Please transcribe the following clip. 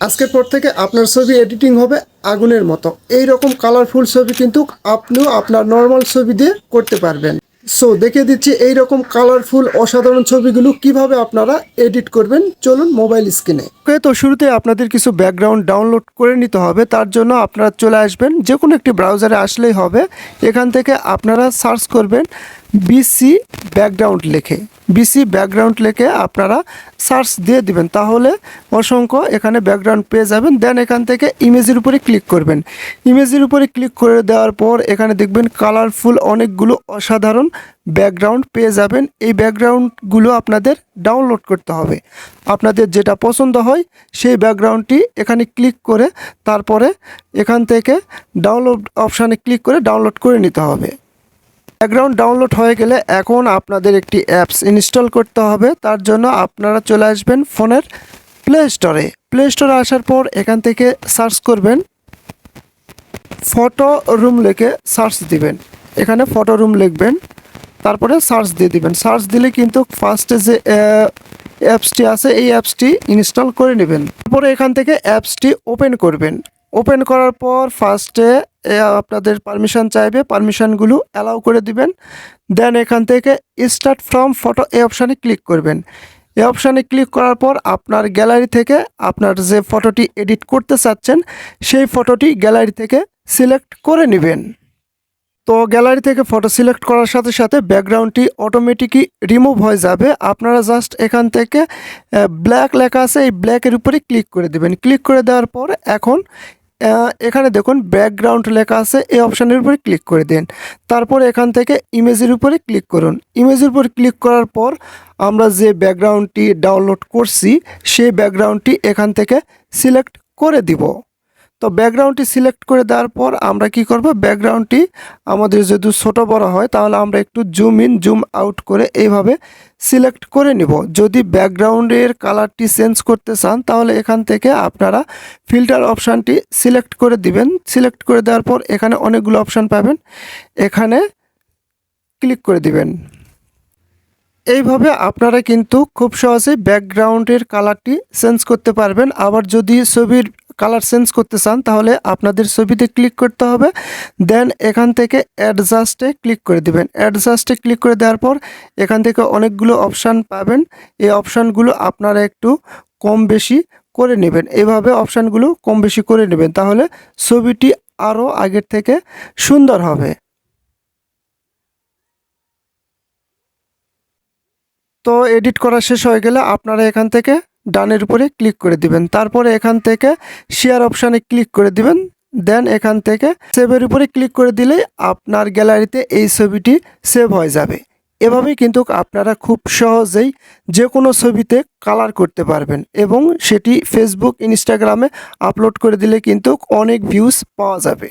আজকের পর থেকে আপনার ছবি এডিটিং হবে আগুনের মতো। এই রকম কালারফুল ছবি কিন্তু আপনিও আপনার নর্মাল ছবি দিয়ে করতে পারবেন। সো দেখে দিচ্ছি এই রকম কালারফুল অসাধারণ ছবিগুলো কীভাবে আপনারা এডিট করবেন। চলুন মোবাইল স্ক্রিনে ওকে তো শুরুতে আপনাদের কিছু ব্যাকগ্রাউন্ড ডাউনলোড করে নিতে হবে। তার জন্য আপনারা চলে আসবেন যে কোনো একটি ব্রাউজারে আসলেই হবে। এখান থেকে আপনারা সার্চ করবেন বিসি ব্যাকগ্রাউন্ড লেখে বিসি ব্যাকগ্রাউন্ড লেখে আপনারা সার্চ দিয়ে দিবেন। তাহলে অসংখ্য এখানে ব্যাকগ্রাউন্ড পেয়ে যাবেন। দেন এখান থেকে ইমেজের উপরে ক্লিক করবেন। ইমেজের উপরে ক্লিক করে দেওয়ার পর এখানে দেখবেন কালারফুল অনেকগুলো অসাধারণ ব্যাকগ্রাউন্ড পেয়ে যাবেন। এই ব্যাকগ্রাউন্ডগুলো আপনাদের ডাউনলোড করতে হবে। আপনাদের যেটা পছন্দ হয় সেই ব্যাকগ্রাউন্ডটি এখানে ক্লিক করে তারপরে এখান থেকে ডাউনলোড অপশানে ক্লিক করে ডাউনলোড করে নিতে হবে। ব্যাকগ্রাউন্ড ডাউনলোড হয়ে গেলে এখন আপনাদের একটি অ্যাপস ইনস্টল করতে হবে। তার জন্য আপনারা চলে আসবেন ফোনের প্লে স্টোরে প্লে স্টোরে আসার পর এখান থেকে সার্চ করবেন। ফটো রুম লিখে সার্চ দিবেন। এখানে ফটো রুম লিখবেন। তারপরে সার্চ দিয়ে দিবেন। সার্চ দিলে কিন্তু ফার্স্টে যে অ্যাপসটি আছে, এই অ্যাপসটি ইনস্টল করে নেবেন। তারপরে এখান থেকে অ্যাপসটি ওপেন করবেন। ওপেন করার পর ফার্স্টে আপনাদের পারমিশন চাইবে পারমিশনগুলো অ্যালাউ করে দিবেন। দেন এখান থেকে স্টার্ট ফ্রম ফটো এ অপশানে ক্লিক করবেন এই অপশানে ক্লিক করার পর আপনার গ্যালারি থেকে আপনার যে ফটোটি এডিট করতে চাচ্ছেন, সেই ফটোটি গ্যালারি থেকে সিলেক্ট করে নেবেন। তো গ্যালারি থেকে ফটো সিলেক্ট করার সাথে সাথে ব্যাকগ্রাউন্ডটি অটোমেটিকই রিমুভ হয়ে যাবে। আপনারা জাস্ট এখান থেকে ব্ল্যাক লেখা আছে, এই ব্ল্যাকের উপরে ক্লিক করে দেবেন। ক্লিক করে দেওয়ার পর এখন এখানে দেখুন ব্যাকগ্রাউন্ড লেখা আছে এই অপশানের উপরে ক্লিক করে দিন। তারপর এখান থেকে ইমেজের উপরে ক্লিক করুন। ইমেজের উপর ক্লিক করার পর আমরা যে ব্যাকগ্রাউন্ডটি ডাউনলোড করছি, সেই ব্যাকগ্রাউন্ডটি এখান থেকে সিলেক্ট করে দিব। তো ব্যাকগ্রাউন্ডটি সিলেক্ট করে দেওয়ার পর আমরা কি করব? ব্যাকগ্রাউন্ডটি আমাদের যদি ছোট বড় হয়, তাহলে আমরা একটু জুম ইন জুম আউট করে এইভাবে সিলেক্ট করে নিব। যদি ব্যাকগ্রাউন্ডের কালারটি চেঞ্জ করতে চান, তাহলে এখান থেকে আপনারা ফিল্টার অপশানটি সিলেক্ট করে দিবেন। সিলেক্ট করে দেওয়ার পর এখানে অনেকগুলো অপশান পাবেন। এখানে ক্লিক করে দিবেন। এইভাবে আপনারা কিন্তু খুব সহজেই ব্যাকগ্রাউন্ডের কালারটি চেঞ্জ করতে পারবেন। আবার যদি ছবির কালার চেঞ্জ করতে চান, তাহলে আপনাদের ছবিতে ক্লিক করতে হবে। দেন এখান থেকে অ্যাডজাস্টে ক্লিক করে দেবেন। অ্যাডজাস্টে ক্লিক করে দেওয়ার পর এখান থেকে অনেকগুলো অপশান পাবেন। এই অপশানগুলো আপনারা একটু কম বেশি করে নেবেন। এভাবে অপশানগুলো কম বেশি করে নেবেন, তাহলে ছবিটি আরও আগের থেকে সুন্দর হবে। তো এডিট করা শেষ হয়ে গেলে আপনারা এখান থেকে ডানের উপরে ক্লিক করে দিবেন। তারপরে এখান থেকে শেয়ার অপশানে ক্লিক করে দিবেন। দেন এখান থেকে সেভের উপরে ক্লিক করে দিলে আপনার গ্যালারিতে এই ছবিটি সেভ হয়ে যাবে। এভাবেই কিন্তু আপনারা খুব সহজেই যে কোনো ছবিতে কালার করতে পারবেন এবং সেটি ফেসবুক ইনস্টাগ্রামে আপলোড করে দিলে কিন্তু অনেক ভিউজ পাওয়া যাবে।